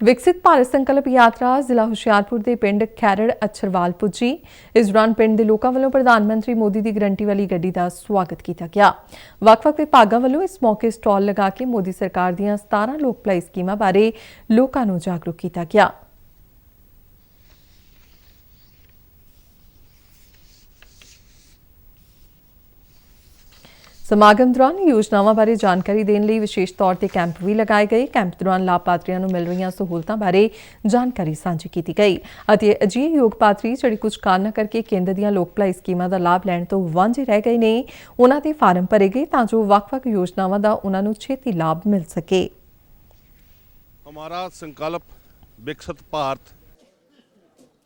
ਵਿਕਸਿਤ ਭਾਰਤ ਸੰਕਲਪ ਯਾਤਰਾ ਜ਼ਿਲ੍ਹਾ ਹੁਸ਼ਿਆਰਪੁਰ ਦੇ ਪਿੰਡ ਖੈਰੜ ਅਛਰਵਾਲ ਪੁੱਜੀ। ਇਸ ਦੌਰਾਨ ਪਿੰਡ ਦੇ ਲੋਕਾਂ ਵੱਲੋਂ ਪ੍ਰਧਾਨ ਮੰਤਰੀ ਮੋਦੀ ਦੀ ਗਰੰਟੀ ਵਾਲੀ ਗੱਡੀ ਦਾ ਸਵਾਗਤ ਕੀਤਾ ਗਿਆ। ਵੱਖ-ਵੱਖ ਵਿਭਾਗਾਂ ਵੱਲੋਂ ਇਸ ਮੌਕੇ ਸਟਾਲ ਲਗਾ ਕੇ ਮੋਦੀ ਸਰਕਾਰ ਦੀਆਂ 17 ਲੋਕ ਭਲਾਈ ਸਕੀਮਾਂ ਬਾਰੇ ਲੋਕਾਂ ਨੂੰ ਜਾਗਰੂਕ ਕੀਤਾ ਗਿਆ। ਸਮਾਗਮ ਦੌਰਾਨ ਯੋਜਨਾਵਾਂ ਬਾਰੇ ਜਾਣਕਾਰੀ ਦੇਣ ਲਈ ਵਿਸ਼ੇਸ਼ ਤੌਰ ਤੇ ਕੈਂਪ ਵੀ ਲਗਾਏ ਗਏ। ਕੈਂਪ ਦੌਰਾਨ ਲਾਭਪਾਤਰੀਆਂ ਨੂੰ ਮਿਲ ਰਹੀਆਂ ਸਹੂਲਤਾਂ ਬਾਰੇ ਜਾਣਕਾਰੀ ਸਾਂਝੀ ਕੀਤੀ ਗਈ ਅਤੇ ਅਜਿਹੇ ਯੋਗਪਾਤਰੀ ਜਿਹੜੇ ਕੁਝ ਕਾਰਨਾਂ ਕਰਕੇ ਕੇਂਦਰ ਦੀਆਂ ਲੋਕ ਭਲਾਈ ਸਕੀਮਾਂ ਦਾ ਲਾਭ ਲੈਣ ਤੋਂ ਵਾਂਝੇ ਰਹਿ ਗਏ ਨੇ, ਉਹਨਾਂ ਦੇ ਫਾਰਮ ਭਰੇ ਗਏ ਤਾਂ ਜੋ ਵੱਖ-ਵੱਖ ਯੋਜਨਾਵਾਂ ਦਾ ਉਹਨਾਂ ਨੂੰ ਛੇਤੀ ਲਾਭ ਮਿਲ ਸਕੇ। ਹਮਾਰਾ ਸੰਕਲਪ ਵਿਕਸਿਤ ਭਾਰਤ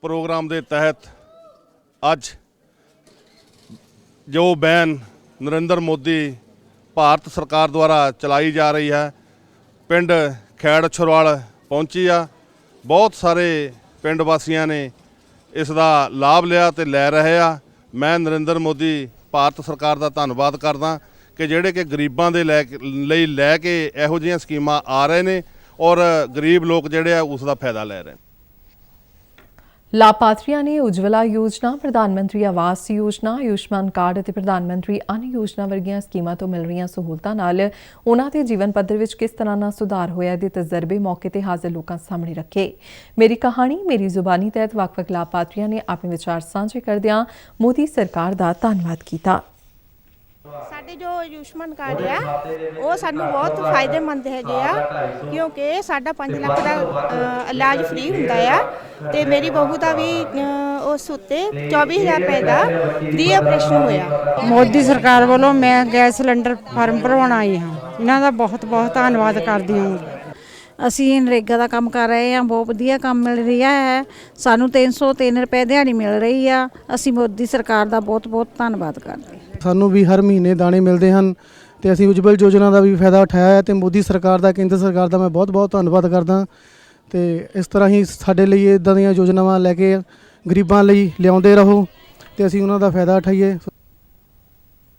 ਪ੍ਰੋਗਰਾਮ ਦੇ ਤਹਿਤ ਅੱਜ ਜੋ ਬੈਨ ਨਰਿੰਦਰ ਮੋਦੀ ਭਾਰਤ ਸਰਕਾਰ ਦੁਆਰਾ ਚਲਾਈ ਜਾ ਰਹੀ ਹੈ। ਪਿੰਡ ਖੈੜ ਛਰਵਾਲ ਪਹੁੰਚੀ ਆ। ਬਹੁਤ ਸਾਰੇ ਪਿੰਡ ਵਾਸੀਆਂ ਨੇ ਇਸ ਦਾ ਲਾਭ ਲਿਆ ਤੇ ਲੈ ਰਹੇ ਆ। ਮੈਂ ਨਰਿੰਦਰ ਮੋਦੀ, ਭਾਰਤ ਸਰਕਾਰ ਦਾ ਧੰਨਵਾਦ ਕਰਦਾ ਕਿ ਜਿਹੜੇ ਕਿ ਗਰੀਬਾਂ ਦੇ ਲੈ ਕੇ- ਲਈ ਲੈ ਕੇ ਇਹੋ ਜਿਹੀਆਂ ਸਕੀਮਾਂ ਆ ਰਹੇ ਨੇ ਔਰ ਗਰੀਬ ਲੋਕ ਜਿਹੜੇ ਆ ਉਸ ਦਾ ਫਾਇਦਾ ਲੈ ਰਹੇ ਨੇ। ਲਾਭਪਾਤਰੀਆਂ ਨੇ ਉਜਵਲਾ ਯੋਜਨਾ, ਪ੍ਰਧਾਨ ਮੰਤਰੀ ਆਵਾਸ ਯੋਜਨਾ, ਆਯੁਸ਼ਮਾਨ ਕਾਰਡ ਅਤੇ ਪ੍ਰਧਾਨ ਮੰਤਰੀ ਅਨ ਯੋਜਨਾ ਵਰਗੀਆਂ ਸਕੀਮਾਂ ਤੋਂ ਮਿਲ ਰਹੀਆਂ ਸਹੂਲਤਾਂ ਨਾਲ ਉਹਨਾਂ ਦੇ ਜੀਵਨ ਪੱਧਰ ਵਿੱਚ ਕਿਸ ਤਰ੍ਹਾਂ ਨਾਲ ਸੁਧਾਰ ਹੋਇਆ ਦੇ ਤਜਰਬੇ ਮੌਕੇ ਤੇ ਹਾਜ਼ਰ ਲੋਕਾਂ ਸਾਹਮਣੇ ਰੱਖੇ। ਮੇਰੀ ਕਹਾਣੀ, ਮੇਰੀ ਜ਼ੁਬਾਨੀ ਤਹਿਤ ਵੱਖ-ਵੱਖ ਲਾਭਪਾਤਰੀਆਂ ਨੇ ਆਪਣੇ ਵਿਚਾਰ ਸਾਂਝੇ ਕਰਦਿਆਂ ਮੋਦੀ ਸਰਕਾਰ ਦਾ ਧੰਨਵਾਦ ਕੀਤਾ। ਸਾਡੇ ਜੋ ਆਯੁਸ਼ਮਾਨ ਕਾਰਡ ਆ ਉਹ ਸਾਨੂੰ ਬਹੁਤ ਫਾਇਦੇਮੰਦ ਹੈਗੇ ਆ ਕਿਉਂਕਿ ਸਾਡਾ 5 ਲੱਖ ਦਾ ਇਲਾਜ ਫ੍ਰੀ ਹੁੰਦਾ ਆ। ਤੇ ਮੇਰੀ ਬਹੂ ਦਾ ਵੀ ਉਸ ਉੱਤੇ 24000 ਰੁਪਏ ਦਾ ਫ੍ਰੀ ਆਪਰੇਸ਼ਨ ਹੋਇਆ। ਮੋਦੀ ਸਰਕਾਰ ਵੱਲੋਂ ਮੈਂ ਗੈਸ ਸਿਲੰਡਰ ਫਾਰਮ ਭਰਵਾਉਣ ਆਈ ਹਾਂ। ਇਹਨਾਂ ਦਾ ਬਹੁਤ ਬਹੁਤ ਧੰਨਵਾਦ ਕਰਦੀ ਹਾਂ। ਅਸੀਂ ਨਰੇਗਾ ਦਾ ਕੰਮ ਕਰ ਰਹੇ ਹਾਂ ਬਹੁਤ ਵਧੀਆ ਕੰਮ ਮਿਲ ਰਿਹਾ ਹੈ। ਸਾਨੂੰ 303 ਰੁਪਏ ਦਿਹਾੜੀ ਮਿਲ ਰਹੀ ਆ। ਅਸੀਂ ਮੋਦੀ ਸਰਕਾਰ ਦਾ ਬਹੁਤ ਬਹੁਤ ਧੰਨਵਾਦ ਕਰਦੇ ਹਾਂ। ਸਾਨੂੰ ਵੀ ਹਰ ਮਹੀਨੇ ਦਾਣੇ ਮਿਲਦੇ ਹਨ ਤੇ ਅਸੀਂ ਉਜਵਲ ਯੋਜਨਾ ਦਾ ਵੀ ਫਾਇਦਾ ਉਠਾਇਆ ਹੈ ਤੇ ਮੋਦੀ ਸਰਕਾਰ ਦਾ, ਕੇਂਦਰ ਸਰਕਾਰ ਦਾ ਮੈਂ ਬਹੁਤ-ਬਹੁਤ ਧੰਨਵਾਦ ਕਰਦਾ ਤੇ ਇਸ ਤਰ੍ਹਾਂ ਹੀ ਸਾਡੇ ਲਈ ਇਦਾਂ ਦੀਆਂ ਯੋਜਨਾਵਾਂ ਲੈ ਕੇ ਗਰੀਬਾਂ ਲਈ ਲਿਆਉਂਦੇ ਰਹੋ ਤੇ ਅਸੀਂ ਉਹਨਾਂ ਦਾ ਫਾਇਦਾ ਉਠਾਈਏ।